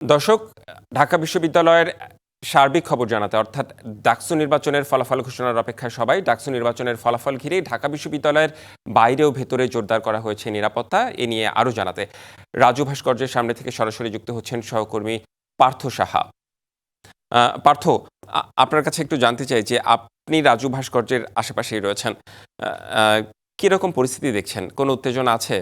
দর্শক ঢাকা বিশ্ববিদ্যালয়ের সার্বিক খবর জানাতে অর্থাৎ ডাকসু নির্বাচনের ফলাফল ঘোষণার অপেক্ষায় সবাই ডাকসু নির্বাচনের ফলাফল ঘিরে ঢাকা বিশ্ববিদ্যালয়ের বাইরেও ভেতরে জোরদার করা হয়েছে নিরাপত্তা এ নিয়ে আরও জানাতে। রাজু ভাস্কর্যের সামনে থেকে সরাসরি যুক্ত হচ্ছেন সহকর্মী পার্থ সাহা। পার্থ আপনার কাছে একটু জানতে চাই যে আপনি রাজু ভাস্কর্যের আশেপাশেই রয়েছেন। আহ, পরিস্থিতি দেখছেন? কোনো উত্তেজনা আছে?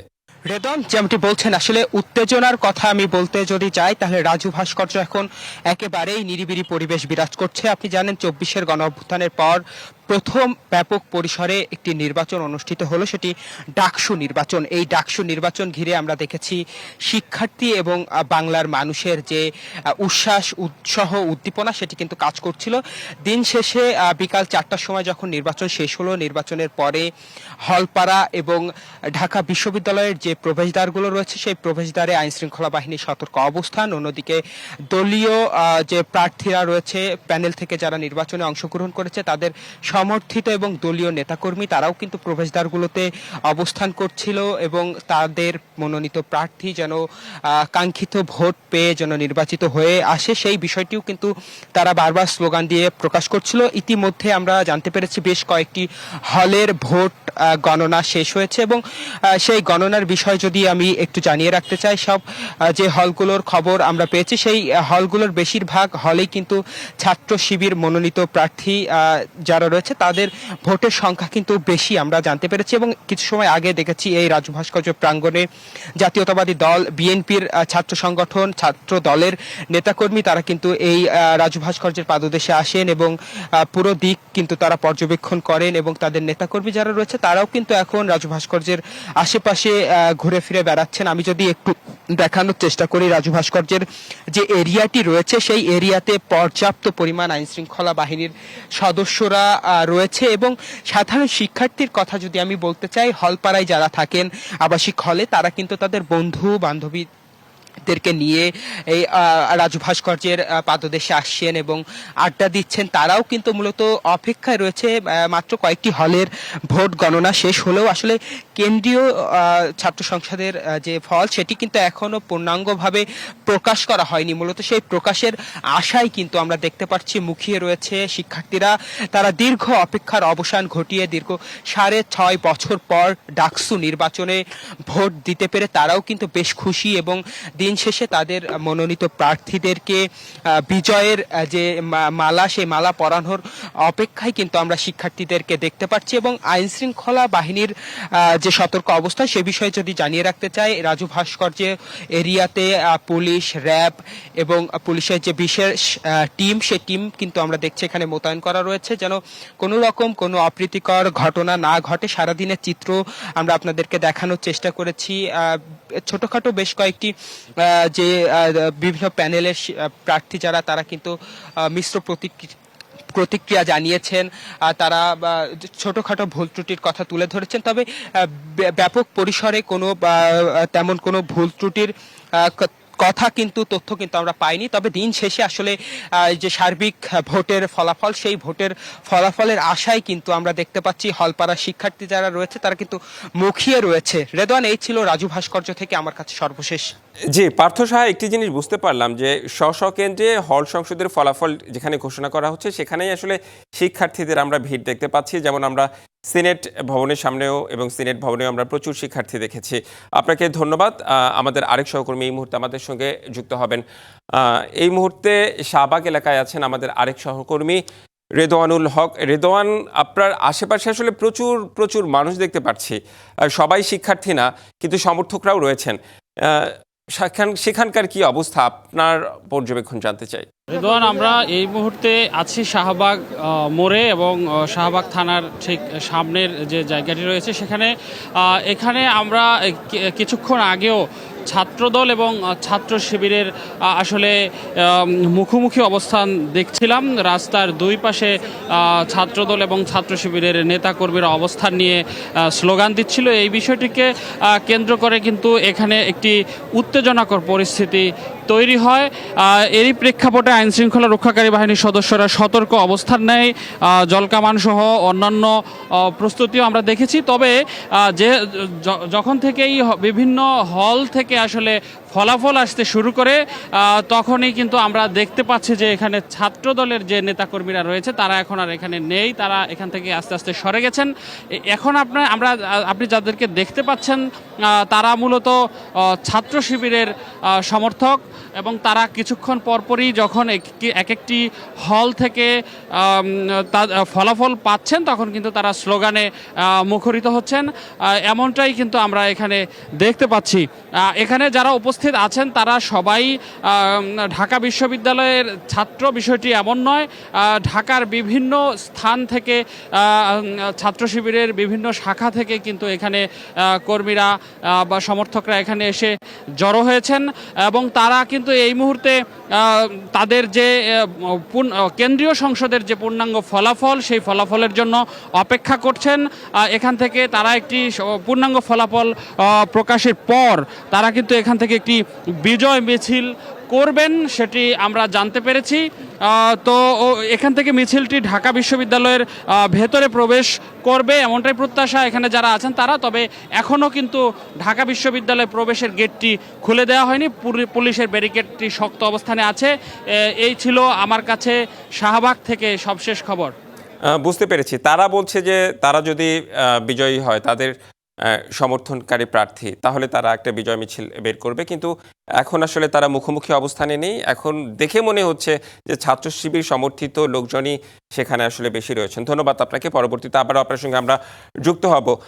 রেদন যেমনটি বলছেন, আসলে উত্তেজনার কথা আমি বলতে যদি যাই তাহলে রাজু ভাস্কর্য এখন একেবারেই নিরিবিরি পরিবেশ বিরাজ করছে। আপনি জানেন, চব্বিশের গণ অভ্যুত্থানের পর প্রথম ব্যাপক পরিসরে একটি নির্বাচন অনুষ্ঠিত হলো, সেটি ডাকসু নির্বাচন। এই ডাকসু নির্বাচন ঘিরে আমরা দেখেছি শিক্ষার্থী এবং বাংলার মানুষের যে উচ্ছ্বাস, উৎসাহ, উদ্দীপনা, সেটি কিন্তু কাজ করছিল। দিন শেষে বিকাল চারটার সময় যখন নির্বাচন শেষ হলো, নির্বাচনের পরে হলপাড়া এবং ঢাকা বিশ্ববিদ্যালয়ের যে প্রবেশদ্বারগুলো রয়েছে, সেই প্রবেশদ্বারে আইন শৃঙ্খলা বাহিনীর সতর্ক অবস্থান। অন্যদিকে দলীয় যে প্রার্থীরা রয়েছে, প্যানেল থেকে যারা নির্বাচনে অংশগ্রহণ করেছে, তাদের সমর্থিত এবং দলীয় নেতাকর্মী, তারাও কিন্তু প্রবেশদ্বারগুলোতে অবস্থান করছিল এবং তাদের মনোনীত প্রার্থী যেন কাঙ্ক্ষিত ভোট পেয়ে যেন নির্বাচিত হয়ে আসে। সেই বিষয়টিও কিন্তু তারা বারবার স্লোগান দিয়ে প্রকাশ করছিল। ইতিমধ্যে আমরা জানতে পেরেছি বেশ কয়েকটি হলের ভোট গণনা শেষ হয়েছে এবং সেই গণনার বিষয় যদি আমি একটু জানিয়ে রাখতে চাই, সব যে হলগুলোর খবর আমরা পেয়েছি, সেই হলগুলোর বেশিরভাগ হলেই কিন্তু ছাত্র শিবির মনোনীত প্রার্থী যারা রয়েছে তাদের ভোটের সংখ্যা কিন্তু বেশি আমরা জানতে পেরেছি এবং কিছু সময় আগে দেখেছি এই রাজু ভাস্কর্য প্রাঙ্গণে জাতীয়তাবাদী দল, বিএনপির ছাত্র সংগঠন, ছাত্র দলের নেতাকর্মী, তারা কিন্তু এই রাজু ভাস্কর্যের পাদদেশে আসেন এবং পুরো দিক কিন্তু তারা পর্যবেক্ষণ করেন এবং তাদের নেতাকর্মী যারা রয়েছে, তারাও কিন্তু এখন রাজু ভাস্কর্যের আশেপাশে ঘুরে ফিরে বেড়াচ্ছেন। আমি যদি একটু দেখানোর চেষ্টা করি রাজু ভাস্কর্যের যে এরিয়াটি রয়েছে, সেই এরিয়াতে পর্যাপ্ত পরিমাণ আইন শৃঙ্খলা বাহিনীর সদস্যরা রয়েছে এবং সাধারণ শিক্ষার্থীর কথা যদি আমি বলতে চাই, হলপাড়ায় যারা থাকেন আবাসিক হলে, তারা কিন্তু তাদের বন্ধু বান্ধবী দেরকে নিয়ে এই রাজু ভাস্কর্যের পাদদেশে আসছেন এবং আড্ডা দিচ্ছেন। তারাও কিন্তু মূলত অপেক্ষায় রয়েছে মাত্র কয়েকটি হলের ভোট গণনা শেষ হলেও আসলে কেন্দ্রীয় ছাত্র সংসদের যে ফল সেটি কিন্তু এখনও পূর্ণাঙ্গভাবে প্রকাশ করা হয়নি। মূলত সেই প্রকাশের আশায় কিন্তু আমরা দেখতে পাচ্ছি। মুখিয়ে রয়েছে শিক্ষার্থীরা। তারা দীর্ঘ অপেক্ষার অবসান ঘটিয়ে দীর্ঘ সাড়ে ছয় বছর পর ডাকসু নির্বাচনে ভোট দিতে পেরে তারাও কিন্তু বেশ খুশি এবং দিন শেষে তাদের মনোনীত প্রার্থীদেরকে বিজয়ের যে মালা, সেই মালা পরানোর অপেক্ষায় কিন্তু আমরা শিক্ষার্থীদেরকে দেখতে পাচ্ছি এবং আইন শৃঙ্খলা বাহিনীর যে সতর্ক অবস্থা সে বিষয়ে যদি জানিয়ে রাখতে চাই, রাজু ভাস্কর্য এরিয়াতে পুলিশ, র্যাব এবং পুলিশের যে বিশেষ টিম সেই টিম কিন্তু আমরা দেখছি এখানে মোতায়েন করা রয়েছে যেন কোনো রকম কোনো অপ্রীতিকর ঘটনা না ঘটে। সারাদিনের চিত্র আমরা আপনাদেরকে দেখানোর চেষ্টা করেছি। ছোটখাটো বেশ কয়েকটি যে বিভিন্ন প্যানেলের প্রার্থী যারা, তারা কিন্তু মিশ্র প্রতিক্রিয়া প্রতিক্রিয়া জানিয়েছেন। তারা ছোটোখাটো ভুল ত্রুটির কথা তুলে ধরেছেন। তবে ব্যাপক পরিসরে কোনো তেমন কোনো ভুল ত্রুটির কথা কিন্তু, তথ্য কিন্তু আমরা পাইনি। তবে দিন শেষে আসলে যে সার্বিক ভোটের ফলাফল, সেই ভোটের ফলাফলের আশায় কিন্তু আমরা দেখতে পাচ্ছি। হলপাড়া শিক্ষার্থী যারা রয়েছে, তারা কিন্তু মুখিয়ে রয়েছে। রেদওয়ান, এই ছিল রাজু ভাস্কর্য থেকে আমার কাছে সর্বশেষ। জি, পার্থ সাহা একটি জিনিস বুঝতে পারলাম যে স্ব কেন্দ্রে হল সংসদের ফলাফল যেখানে ঘোষণা করা হচ্ছে, সেখানেই আসলে শিক্ষার্থীদের আমরা ভিড় দেখতে পাচ্ছি। যেমন আমরা সিনেট ভবনের সামনেও এবং সিনেট ভবনেও আমরা প্রচুর শিক্ষার্থী দেখেছি। আপনাকে ধন্যবাদ। আমাদের আরেক সহকর্মী এই মুহূর্তে আমাদের সঙ্গে যুক্ত হবেন। এই মুহূর্তে শাহবাগ এলাকায় আছেন আমাদের আরেক সহকর্মী রেদোয়ানুল হক। রেদোয়ান, আপনার আশেপাশে আসলে প্রচুর প্রচুর মানুষ দেখতে পাচ্ছি। সবাই শিক্ষার্থী না, কিন্তু সমর্থকরাও রয়েছেন। সেখানকার কি অবস্থা? আপনার পর্যবেক্ষণ জানতে চাই। রেদওয়ান, আমরা এই মুহূর্তে আছি শাহবাগ মোড়ে এবং শাহবাগ থানার ঠিক সামনের যে জায়গাটি রয়েছে, সেখানে এখানে আমরা কিছুক্ষণ আগেও ছাত্রদল এবং ছাত্র শিবিরের আসলে মুখোমুখি অবস্থান দেখছিলাম। রাস্তার দুই পাশে ছাত্রদল এবং ছাত্র শিবিরের নেতাকর্মীরা অবস্থান নিয়ে স্লোগান দিচ্ছিল। এই বিষয়টিকে কেন্দ্র করে কিন্তু এখানে একটি উত্তেজনাকর পরিস্থিতি তৈরি হয়। এরই প্রেক্ষাপটে আইন শৃঙ্খলা রক্ষাকারী বাহিনীর সদস্যরা সতর্ক অবস্থান নেয়। আহ, জলকামান সহ অন্যান্য প্রস্তুতিও আমরা দেখেছি। তবে যে যখন থেকেই বিভিন্ন হল থেকে আসলে ফলাফল আসতে শুরু করে তখনই কিন্তু আমরা দেখতে পাচ্ছি যে এখানে ছাত্র দলের যে নেতাকর্মীরা রয়েছে, তারা এখন আর এখানে নেই, তারা এখান থেকে আস্তে আস্তে সরে গেছেন। এখন আপনার, আমরা আপনি যাদেরকে দেখতে পাচ্ছেন তারা মূলত ছাত্র শিবিরের সমর্থক এবং তারা কিছুক্ষণ পরপরই যখন এক- এক একটি হল থেকে ফলাফল পাচ্ছেন, তখন কিন্তু তারা স্লোগানে মুখরিত হচ্ছেন। এমনটাই কিন্তু আমরা এখানে দেখতে পাচ্ছি। এখানে যারা উপস্থিত আছেন, তারা সবাই ঢাকা বিশ্ববিদ্যালয়ের ছাত্র। বিষয়টি এমন নয় ঢাকার বিভিন্ন স্থান থেকে ছাত্র শিবিরের বিভিন্ন শাখা থেকে কিন্তু এখানে কর্মীরা বা সমর্থকরা এখানে এসে জড়ো হয়েছেন এবং তারা কিন্তু এই মুহূর্তে তাদের যে কেন্দ্রীয় সংসদের যে পূর্ণাঙ্গ ফলাফল, সেই ফলাফলের জন্য অপেক্ষা করছেন। এখান থেকে তারা একটি পূর্ণাঙ্গ ফলাফল প্রকাশের পর তারা কিন্তু এখান থেকে একটি বিজয় মিছিল করবেন, সেটি আমরা জানতে পেরেছি। তো এখান থেকে মিছিলটি ঢাকা বিশ্ববিদ্যালয়ের ভেতরে প্রবেশ করবে এমনটাই প্রত্যাশা এখানে যারা আছেন তারা, তবে এখনও কিন্তু ঢাকা বিশ্ববিদ্যালয়ে প্রবেশের গেটটি খুলে দেওয়া হয়নি। পুলিশের ব্যারিকেডটি শক্ত অবস্থানে আছে। এই ছিল আমার কাছে শাহবাগ থেকে সবশেষ খবর। বুঝতে পেরেছি। তারা বলছে যে তারা যদি বিজয়ী হয়, তাদের সমর্থনকারী প্রার্থী, তাহলে তারা একটা বিজয় মিছিল বের করবে। কিন্তু এখন আসলে তারা মুখোমুখি অবস্থানে নেই। এখন দেখে মনে হচ্ছে যে ছাত্র শিবির সমর্থিত লোকজনই সেখানে আসলে বেশি রয়েছেন। ধন্যবাদ আপনাকে। পরবর্তীতে আবার আপনার সঙ্গে আমরা যুক্ত হব।